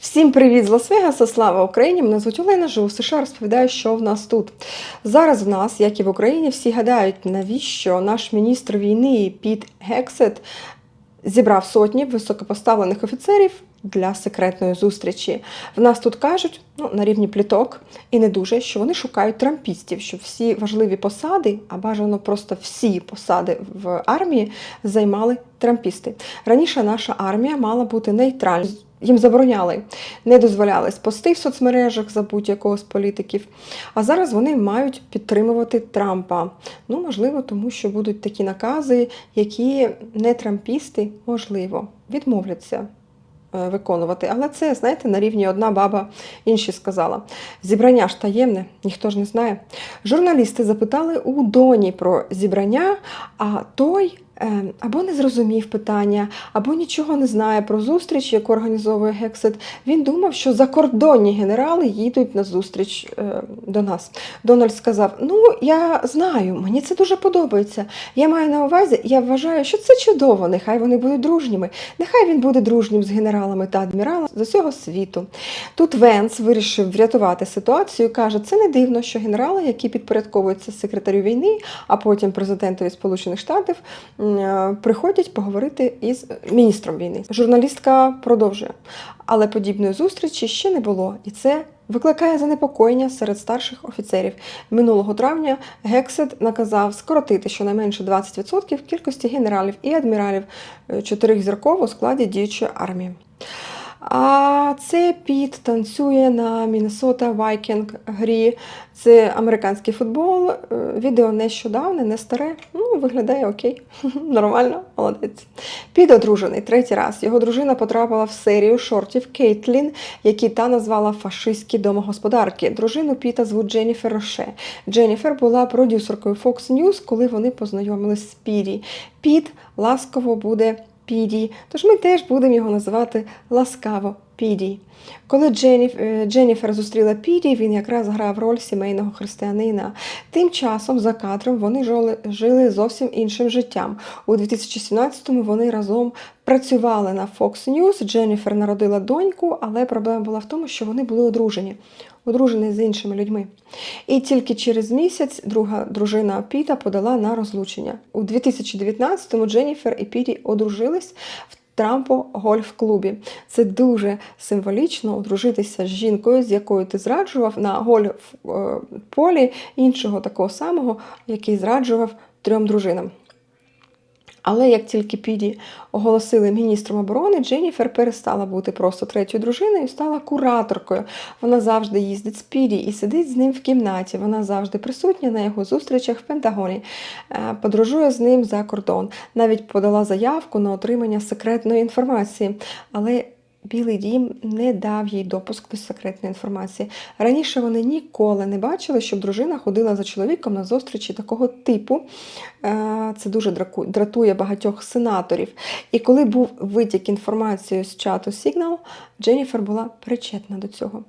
Всім привіт з Лас-Вегаса, слава Україні! Мене звуть Олена, живу в США, розповідаю, що в нас тут. Зараз в нас, як і в Україні, всі гадають, навіщо наш міністр війни Піт Гексет зібрав сотні високопоставлених офіцерів для секретної зустрічі. В нас тут кажуть, ну, на рівні пліток, і не дуже, що вони шукають трампістів, щоб всі важливі посади, а бажано просто всі посади в армії займали трампісти. Раніше наша армія мала бути нейтральною. Їм забороняли, не дозволяли пости в соцмережах за будь-якого з політиків. А зараз вони мають підтримувати Трампа. Ну, можливо, тому що будуть такі накази, які не трампісти, можливо, відмовляться е, виконувати. Але це, знаєте, на рівні одна баба інші сказала. Зібрання ж таємне, ніхто ж не знає. Журналісти запитали у Доні про зібрання, а той. Е, Або не зрозумів питання, або нічого не знає про зустріч, яку організовує Гексет. Він думав, що закордонні генерали їдуть на зустріч е, до нас. Дональд сказав: Ну, я знаю, мені це дуже подобається. Я маю на увазі, я вважаю, що це чудово. Нехай вони будуть дружніми. Нехай він буде дружнім з генералами та адміралами з усього світу. Тут Венс вирішив врятувати ситуацію. каже, це не дивно, що генерали, які підпорядковуються секретарю війни, а потім президентові Сполучених Штатів, приходять поговорити із міністром війни. Журналістка продовжує, але подібної зустрічі ще не було, і це. Викликає занепокоєння серед старших офіцерів. Минулого травня Гексет наказав скоротити щонайменше 20% кількості генералів і адміралів е, чотирьохзіркового у складі діючої армії. А це Піт танцює на Міннесота Вайкінг грі. Це американський футбол. Е, Відео нещодавне, не старе. Ну, виглядає окей. Нормально, молодець. Піт одружений третій раз. Його дружина потрапила в серію шортів Кейтлін, які та назвала фашистські домогосподарки. Дружину Піта звуть Дженніфер Роше. Дженніфер була продюсеркою Fox News, коли вони познайомились з Пірі. Піт ласково буде Піді, тож ми теж будемо його називати ласкаво Піді. Коли Дженніф, е, Дженніфер зустріла Піді, він якраз грав роль сімейного християнина. Тим часом за кадром вони жили, жили зовсім іншим життям. У 2017-му вони разом працювали на Fox News. Дженніфер народила доньку, але проблема була в тому, що вони були одружені. Одружений з іншими людьми. І тільки через місяць друга дружина Піта подала на розлучення. У 2019-му Дженніфер і Піті одружились в Трампо гольф-клубі. Це дуже символічно одружитися з жінкою, з якою ти зраджував на гольф-полі іншого такого самого, який зраджував трьом дружинам. Але як тільки Піді оголосили міністром оборони, Дженніфер перестала бути просто третьою дружиною стала кураторкою. Вона завжди їздить з Піді і сидить з ним в кімнаті. Вона завжди присутня на його зустрічах в Пентагоні, Е, подорожує з ним за кордон. Навіть подала заявку на отримання секретної інформації. Але Білий дім не дав їй допуск до секретної інформації. Раніше вони ніколи не бачили, щоб дружина ходила за чоловіком на зустрічі такого типу. Е, Це дуже дратує багатьох сенаторів. І коли був витік інформації з чату Signal, Дженніфер була причетна до цього.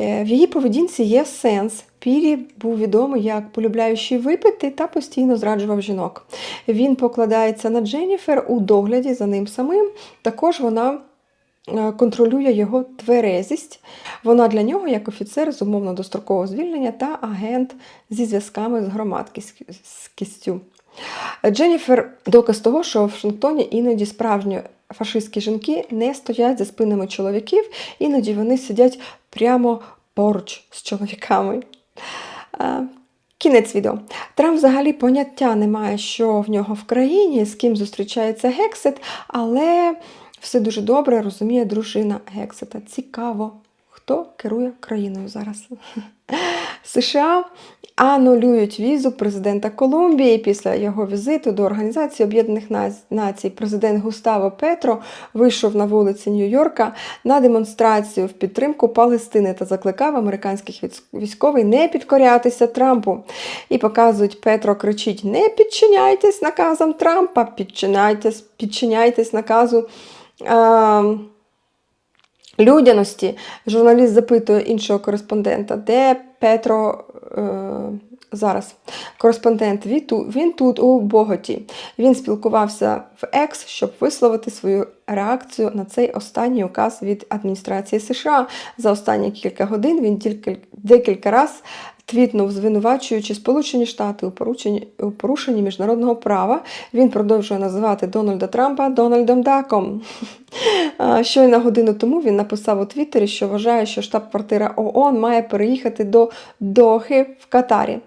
Е, В її поведінці є сенс. Пірі був відомий як полюбляючий випити та постійно зраджував жінок. Він покладається на Дженніфер у догляді за ним самим. Також вона контролює його тверезість. Вона для нього, як офіцер з умовно дострокового звільнення та агент зі зв'язками з громадськістю. Дженніфер доказ того, що в Вашингтоні іноді справжні фашистські жінки не стоять за спинами чоловіків, іноді вони сидять прямо поруч з чоловіками. Е, Кінець відео. Трамп взагалі поняття не має, що в нього в країні, з ким зустрічається Гексет, але все дуже добре розуміє дружина Гексета. Цікаво, хто керує країною зараз. США анулюють візу президента Колумбії після його візиту до Організації Об'єднаних Націй. Президент Густаво Петро вийшов на вулиці Нью-Йорка на демонстрацію в підтримку Палестини та закликав американських військових не підкорятися Трампу. І показують, Петро кричить: Не підчиняйтесь наказам Трампа, підчиняйтесь, підчиняйтесь наказу. А, людяності. Журналіст запитує іншого кореспондента, де Петро е, зараз. Кореспондент він тут у Боготі. Він спілкувався в Екс, щоб висловити свою реакцію на цей останній указ від адміністрації США. За останні кілька годин він тільки декілька разів твітнув, звинувачуючи Сполучені Штати у порушенні, у порушенні міжнародного права. Він продовжує називати Дональда Трампа Дональдом Даком. Щойно годину тому він написав у Твіттері, що вважає, що штаб-квартира ООН має переїхати до Дохи в Катарі.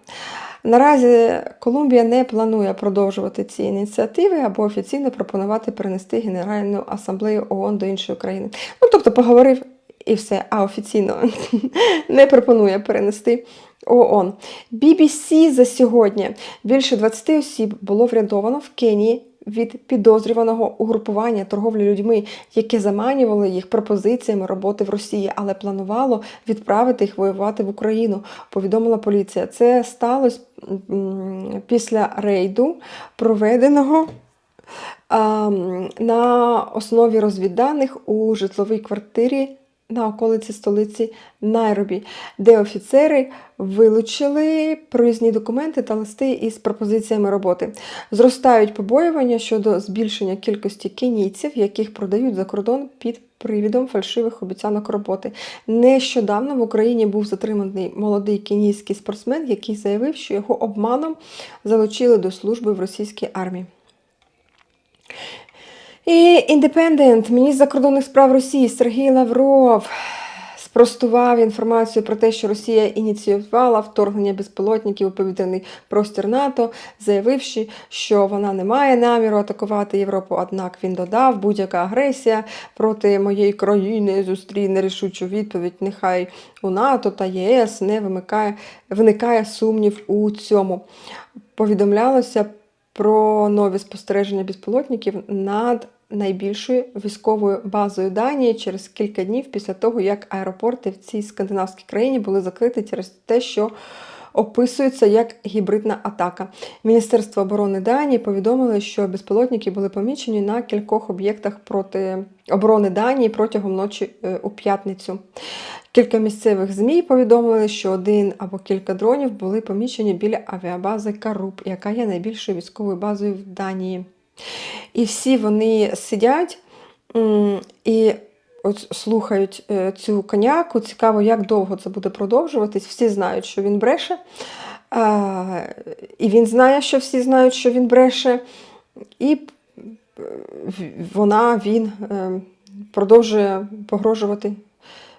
Наразі Колумбія не планує продовжувати ці ініціативи або офіційно пропонувати перенести Генеральну асамблею ООН до іншої країни. Ну, тобто поговорив і все, а офіційно не пропонує перенести ООН. BBC за сьогодні більше 20 осіб було врятовано в Кенії від підозрюваного угрупування торговлі людьми, яке заманювало їх пропозиціями роботи в Росії, але планувало відправити їх воювати в Україну. Повідомила поліція. Це сталося після рейду, проведеного на основі розвідданих у житловій квартирі на околиці столиці Найробі, де офіцери вилучили проїзні документи та листи із пропозиціями роботи. Зростають побоювання щодо збільшення кількості кенійців, яких продають за кордон під привідом фальшивих обіцянок роботи. Нещодавно в Україні був затриманий молодий кенійський спортсмен, який заявив, що його обманом залучили до служби в російській армії. І індепендент, міністр закордонних справ Росії Сергій Лавров спростував інформацію про те, що Росія ініціювала вторгнення безпілотників у повітряний простір НАТО, заявивши, що вона не має наміру атакувати Європу. Однак він додав, будь-яка агресія проти моєї країни зустріне рішучу відповідь. Нехай у НАТО та ЄС не вимикає, виникає сумнів у цьому. Повідомлялося про нові спостереження безпілотників над найбільшою військовою базою Данії через кілька днів після того, як аеропорти в цій скандинавській країні були закриті через те, що описується як гібридна атака. Міністерство оборони Данії повідомило, що безпілотники були помічені на кількох об'єктах проти оборони Данії протягом ночі е, у п'ятницю. Кілька місцевих ЗМІ повідомили, що один або кілька дронів були помічені біля авіабази Каруб, яка є найбільшою військовою базою в Данії. І всі вони сидять і от слухають е, цю коняку. Цікаво, як довго це буде продовжуватись. Всі знають, що він бреше. І він знає, що всі знають, що він бреше. І е, вона, він е, продовжує погрожувати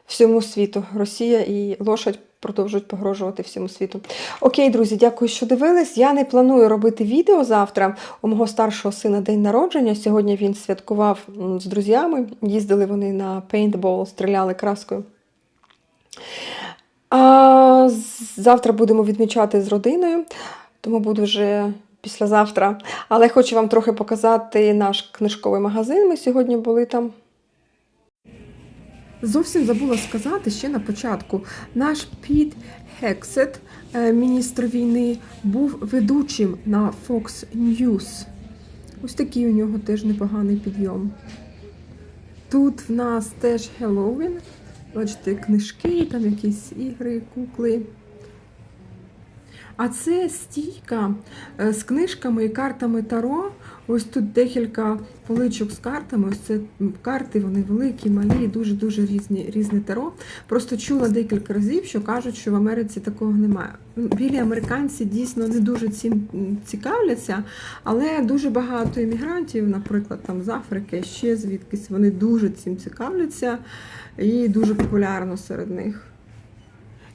всьому світу. Росія і лошадь продовжують погрожувати всьому світу. Окей, друзі, дякую, що дивились. Я не планую робити відео завтра. У мого старшого сина день народження. Сьогодні він святкував з друзями. Їздили вони на пейнтбол, стріляли краскою. А завтра будемо відмічати з родиною, тому буду вже післязавтра. Але хочу вам трохи показати наш книжковий магазин. Ми сьогодні були там. Зовсім забула сказати ще на початку. Наш Піт Хексет, е, міністр війни, був ведучим на Fox News. Ось такий у нього теж непоганий підйом. Тут в нас теж Хеллоуін. Бачите, книжки, там якісь ігри, кукли. А це стійка е, з книжками і картами Таро. Ось тут декілька поличок з картами. Ось це карти, вони великі, малі, дуже-дуже різні, різне таро. Просто чула декілька разів, що кажуть, що в Америці такого немає. Білі американці дійсно не дуже цим цікавляться, але дуже багато іммігрантів, наприклад, там з Африки, ще звідкись, вони дуже цим цікавляться і дуже популярно серед них.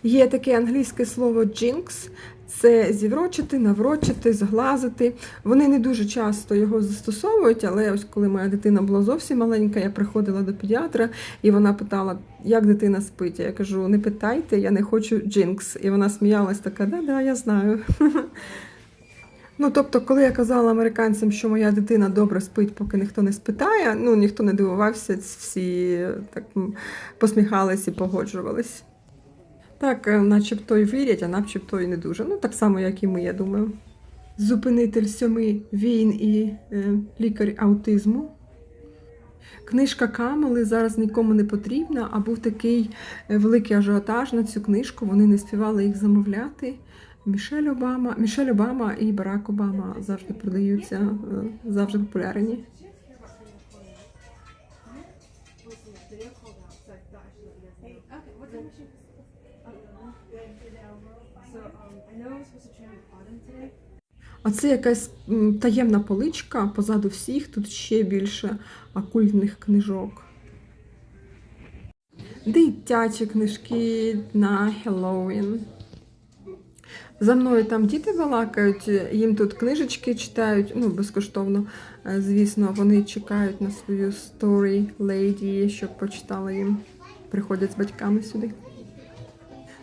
Є таке англійське слово jinx, це зіврочити, наврочити, зглазити. Вони не дуже часто його застосовують, але ось коли моя дитина була зовсім маленька, я приходила до педіатра, і вона питала, як дитина спить. Я кажу, не питайте, я не хочу джинкс. І вона сміялась така, да-да, я знаю. Ну, тобто, коли я казала американцям, що моя дитина добре спить, поки ніхто не спитає, ну ніхто не дивувався, всі так посміхались і погоджувались. Так, е, начебто й вірять, а начебто й не дуже. Ну, так само, як і ми, я думаю. Зупинитель сьоми війн і е, лікар аутизму. Книжка Камели зараз нікому не потрібна, а був такий е, великий ажіотаж на цю книжку. Вони не співали їх замовляти. Мішель Обама, Мішель Обама і Барак Обама завжди продаються, е, завжди популярні. Okay, А це якась таємна поличка позаду всіх, тут ще більше окультних книжок. Дитячі книжки на Хеллоуін. За мною там діти балакають, їм тут книжечки читають, ну, безкоштовно. Е, Звісно, вони чекають на свою story lady, щоб почитала їм. Приходять з батьками сюди.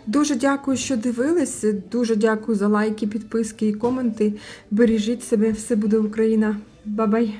Дуже дякую, що дивились. Дуже дякую за лайки, підписки і коменти. Бережіть себе, все буде Україна. Бабай!